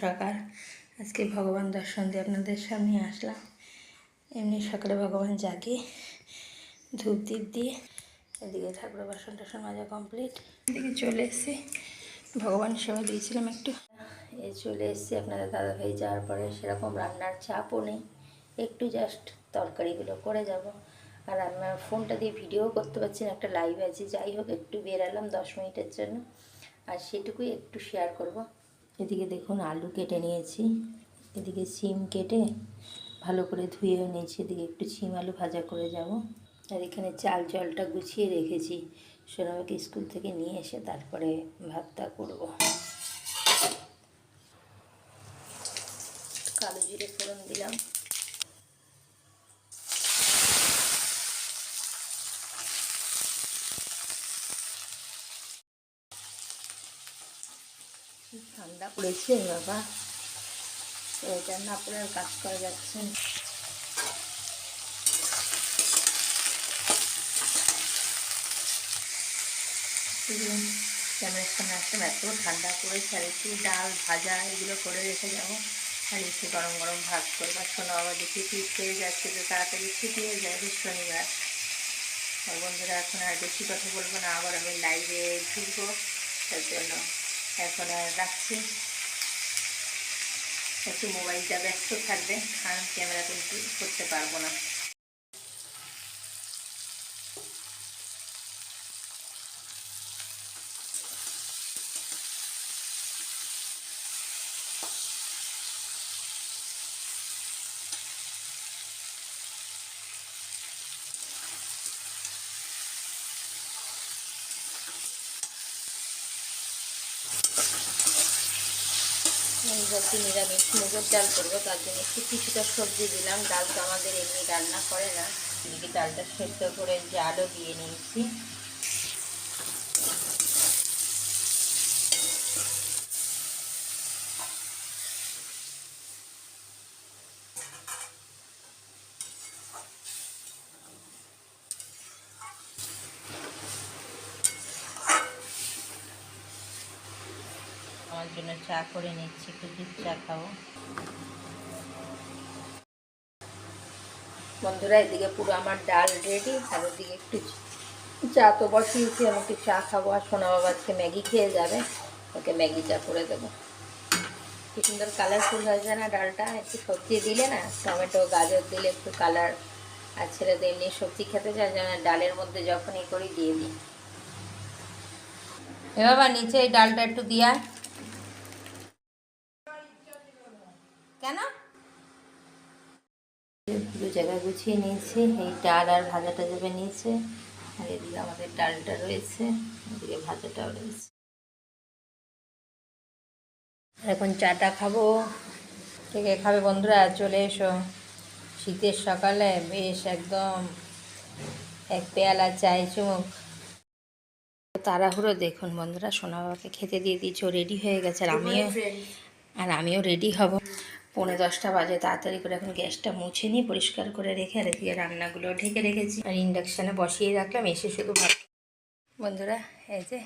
সকাল। আজকে ভগবান দর্শন দিয়ে আপনাদের সামনে আসলাম। এমনি সকালে ভগবান জাগে, ধূপ দ্বীপ দিয়ে। এদিকে ঠাকুর বাসন টাসন মাজা কমপ্লিট এদিকে চলে এসেছি। ভগবান সেবা দিয়েছিলাম একটু। এ চলে এসেছি আপনাদের দাদাভাই, যাওয়ার পরে সেরকম রান্নার চাপও নেই। একটু জাস্ট তরকারিগুলো করে যাব। আর আমার ফোনটা দিয়ে ভিডিও করতে পারছি না, একটা লাইভ আছে। যাই হোক, একটু বেরালাম দশ মিনিটের জন্য। আর সেটুকুই একটু শেয়ার করব। এদিকে দেখুন আলু কেটে নিয়েছি, এদিকে সিম কেটে ভালো করে ধুয়ে নিয়েছি, এদিকে একটু সিম আলু ভাজা করে যাব। আর এখানে চাল জলটা গুছিয়ে রেখেছি সোনামাকে স্কুল থেকে নিয়ে এসে তারপরে ভাতটা করব। কালো জিরে ফোড়ন দিলাম। ঠান্ডা পড়েছে, বাবা। এটা না পরে আর কাজ করা যাচ্ছে না। ক্যামেরার সামনে এত ঠান্ডা পড়েছে, আর একটু ডাল ভাজা এগুলো করে রেখে যাব। আর একটু গরম গরম ভাত করব। আর শোনো, আবার দেখি ঠিক হয়ে যাচ্ছে, তো তাড়াতাড়ি ছুটি হয়ে যায় শনিবার। আর বন্ধুরা, এখন আর বেশি কথা বলব না, আবার আমি লাইভে ঢুকবো, তার জন্য এখন আর রাখছি। একটু মোবাইলটা ব্যস্ত থাকবে আর ক্যামেরা কিন্তু করতে পারব না। এই নিরামিষ মুগের ডাল করব, তার জন্য একটু কিছুটা সবজি দিলাম। ডাল তো আমাদের এমনি রান্না করে না, এদিকে ডালটা সেদ্ধ করে জালও দিয়ে নিয়েছি আমার জন্য চা করে নিচ্ছি, একটু দুধ চা খাব। বন্ধুরা, এদিকে পুরো আমার ডাল রেডি আর ওদিকে একটু চা তো বসিয়েছি, আমি একটু চা খাব। আর সোনা বাবা আজকে ম্যাগি খেয়ে যাবে, ওকে ম্যাগি চা করে দেবো। কি সুন্দর কালারফুল হয়েছে না ডালটা? একটু সবজি দিলে না, টমেটো, গাজর দিলে একটু কালার আর ছেলেদের এমনি সবজি খেতে চায়, যেন ডালের মধ্যে যখনই করি দিয়ে দিই। এ বাবা, নিচে এই ডালটা একটু দিয়া গুছিয়ে নিয়েছি এই ডাল আর ভাজাটা যাবে নিয়েছে আর এদিকে আমাদের ডালটা রয়েছে এদিকে ভাজাটাও রয়েছে। এখন চাটা খাব। কে কে খাবে বন্ধুরা? চলে এসো। শীতের সকালে বেশ একদম এক পেয়ালা চাই চুমুক। তাড়াহুড়ো দেখুন বন্ধুরা সোনা বাবাকে খেতে দিয়ে দিয়েছ রেডি হয়ে গেছে আর আমিও আর আমিও রেডি হব। পৌনে দশটা বাজে, তাড়াতাড়ি করে এখন গ্যাসটা মুছে নিয়ে পরিষ্কার করে রেখে আর এদিকে রান্নাগুলো ঢেকে রেখেছি। আর ইন্ডাকশানে বসিয়ে রাখলাম, এসে শুধু ভাত। বন্ধুরা, এই যে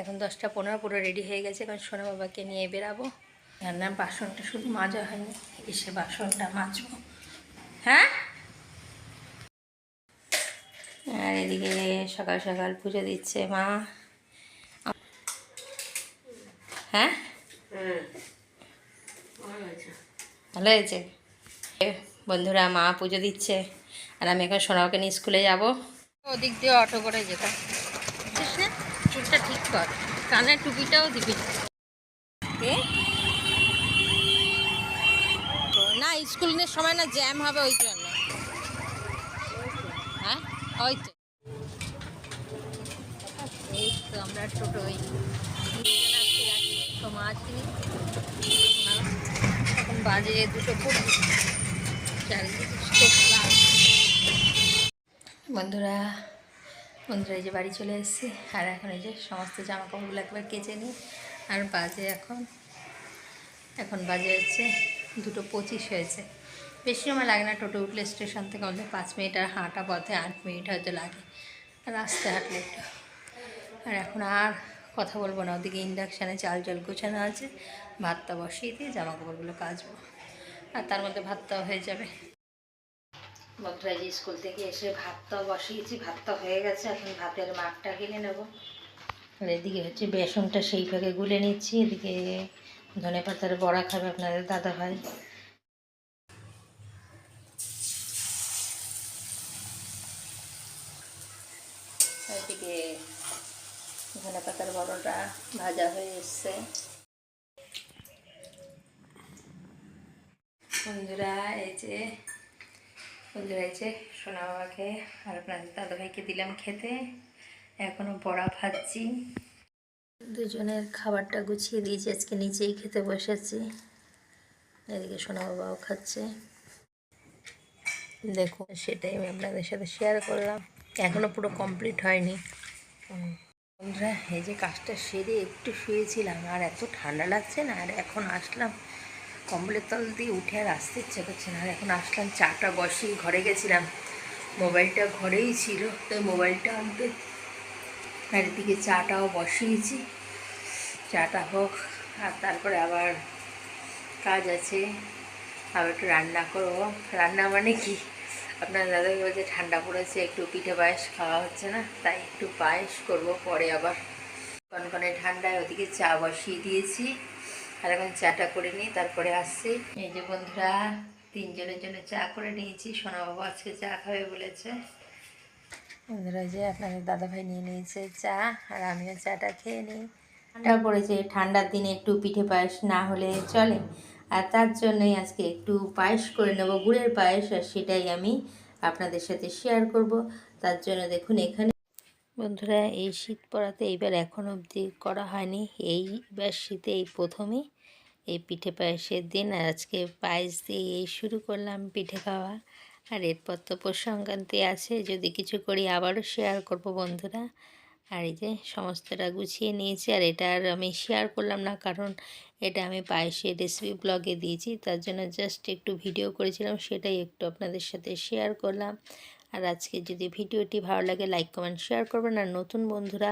এখন দশটা পনেরো, পুরো রেডি হয়ে গেছে। এখন সোনা বাবাকে নিয়ে বেরাবো। রান্নার বাসনটা শুধু মাজা হয়নি, এসে বাসনটা মাজবো। হ্যাঁ? আর এদিকে সকাল সকাল পুজো দিচ্ছে মা। হ্যাঁ? ভালো হয়েছে? এ, বন্ধুরা মা পুজো দিচ্ছে আর আমি এখন সোনাকে নিয়ে স্কুলে যাব। ওদিক দিয়ে অটো করে যেতাম চুলটা ঠিক কর। কানের টুপিটাও দিবি? না। স্কুলের সময় না জ্যাম হবে ওই জন্য। হ্যাঁ? ওই তো। এই তো আমরা মাছ কিনি এখন বাজে বন্ধুরা বন্ধুরা এই যে বাড়ি চলে এসেছি, আর এখন এই যে সমস্ত জামা কাপড়গুলো একবার কেচে নিই। আর বাজে এখন এখন বাজে হচ্ছে দুটো পঁচিশ হয়েছে। বেশি সময় লাগে না টোটো উঠলে স্টেশন থেকে আমাদের পাঁচ মিনিট আর হাঁটা পথে আট মিনিট হয়তো লাগে। আর রাস্তায় হাঁটলে একটু। আর এখন আর কথা বলব না, ওদিকে ইন্ডাকশানে চাল জল গোছানো আছে ভাতটা বসিয়ে দিয়ে জামা কাপড়গুলো কাচবো, আর তার মধ্যে ভাতটাও হয়ে যাবে। বন্ধুরা যে স্কুল থেকে এসে ভাতটাও বসিয়েছি ভাতটা হয়ে গেছে, এখন ভাতের মাঠটা গেলে নেব। আর এদিকে হচ্ছে বেসনটা সেই ভাগে গুলে নিচ্ছি, এদিকে ধনে পাতার বড়া খাবে আপনাদের দাদা ভাই। এদিকে ধনে পাতার বড়টা ভাজা হয়ে এসছে। বন্ধুরা, এই যে, বন্ধুরা, এই যে সোনা বাবাকে আর আপনাদের দাদা ভাইকে দিলাম খেতে। এখনও বড়া ভাজছি। দুজনের খাবারটা গুছিয়ে দিয়েছি, আজকে নিচেই খেতে বসেছি। এদিকে সোনা বাবাও খাচ্ছে। দেখুন সেটাই আমি আপনাদের সাথে শেয়ার করলাম। এখনও পুরো কমপ্লিট হয়নি। বন্ধুরা, এই যে কাজটা সেরে একটু শুয়েছিলাম, আর এত ঠান্ডা লাগছে না, আর এখন আসলাম কম্বলের তল দিয়ে উঠে আর আসতে ইচ্ছে করছে না, আর এখন আসলাম চাটা বসিয়ে ঘরে গেছিলাম। মোবাইলটা ঘরেই ছিল, তাই মোবাইলটা আনতে আর এদিকে চাটাও বসিয়েছি। চাটা হোক, আর তারপরে আবার কাজ আছে, আবার একটু রান্না করব। রান্না মানে কি? আপনার দাদাকে বলছে ঠান্ডা পড়েছে, একটু পিঠে পায়েস খাওয়া হচ্ছে না, তাই একটু পায়েস করব পরে আবার। কনকনে ঠান্ডায় ওদিকে চা বসিয়ে দিয়েছি, আর এখন চাটা করে নিই, তারপরে আসছি। এই যে বন্ধুরা, তিনজনের জন্য চা করে নিয়েছি সোনা বাবা আজকে চা খাবে বলেছে। বন্ধুরা যে আপনাদের দাদাভাই নিয়ে নিয়েছে চা, আর আমিও চাটা খেয়ে নিই। ঠান্ডা পড়েছে, ঠান্ডার দিনে একটু পিঠে পায়েস না হলে চলে। আর তার জন্যই আজকে একটু পায়েস করে নেব, গুড়ের পায়েস, আর সেটাই আমি আপনাদের সাথে শেয়ার করব। তার জন্য দেখুন এখানে বন্ধুরা, এই শীত পড়াতে এইবার এখন অবধি করা হয়নি। এইবার শীতে এই প্রথমে এই পিঠে পায়েসের দিন, আর আজকে পায়েস দিয়ে এই শুরু করলাম পিঠে খাওয়া। আর এরপর তো পৌষ সংক্রান্তি আছে, যদি কিছু করি আবারও শেয়ার করব বন্ধুরা। আর এই যে সমস্তটা গুছিয়ে নিয়েছি আর এটা আর আমি শেয়ার করলাম না কারণ এটা আমি পায়েসের রেসিপি ব্লগে দিয়েছি। তার জন্য জাস্ট একটু ভিডিও করেছিলাম, সেটাই একটু আপনাদের সাথে শেয়ার করলাম। আর আজকে যদি ভিডিওটি ভালো লাগে লাইক কমেন্ট শেয়ার করবেন। আর নতুন বন্ধুরা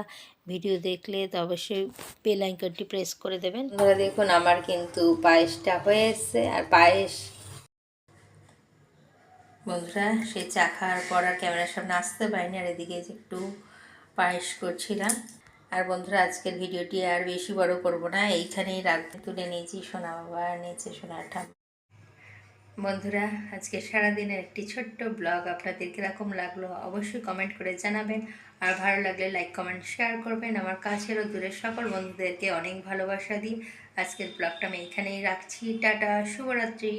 ভিডিও দেখলে তো অবশ্যই বেল আইকনটি প্রেস করে দেবেন। বন্ধুরা দেখুন, আমার কিন্তু পায়েসটা হয়ে এসছে। আর পায়েস বন্ধুরা সেই চা খাওয়ার পর আর ক্যামেরার সামনে আসতে পারিনি। আর এদিকে যে একটু পায়েস করছিলাম। আর বন্ধুরা, আজকের ভিডিওটি আর বেশি বড় করব না। এইখানেই রাখতে তুলে নিয়েছি, সোনা বাবা নিয়েছে সোনা ঠাম বন্ধুরা, আজকে সারাদিনের একটি ছোট্ট ব্লগ আপনাদের কীরকম লাগল অবশ্যই কমেন্ট করে জানাবেন। আর ভালো লাগলে লাইক কমেন্ট শেয়ার করবেন। আমার কাছের ও দূরের সকল বন্ধুদেরকে অনেক ভালোবাসা দিই আজকের ব্লগটা আমি এখানেই রাখছি। টাটা, শুভরাত্রি।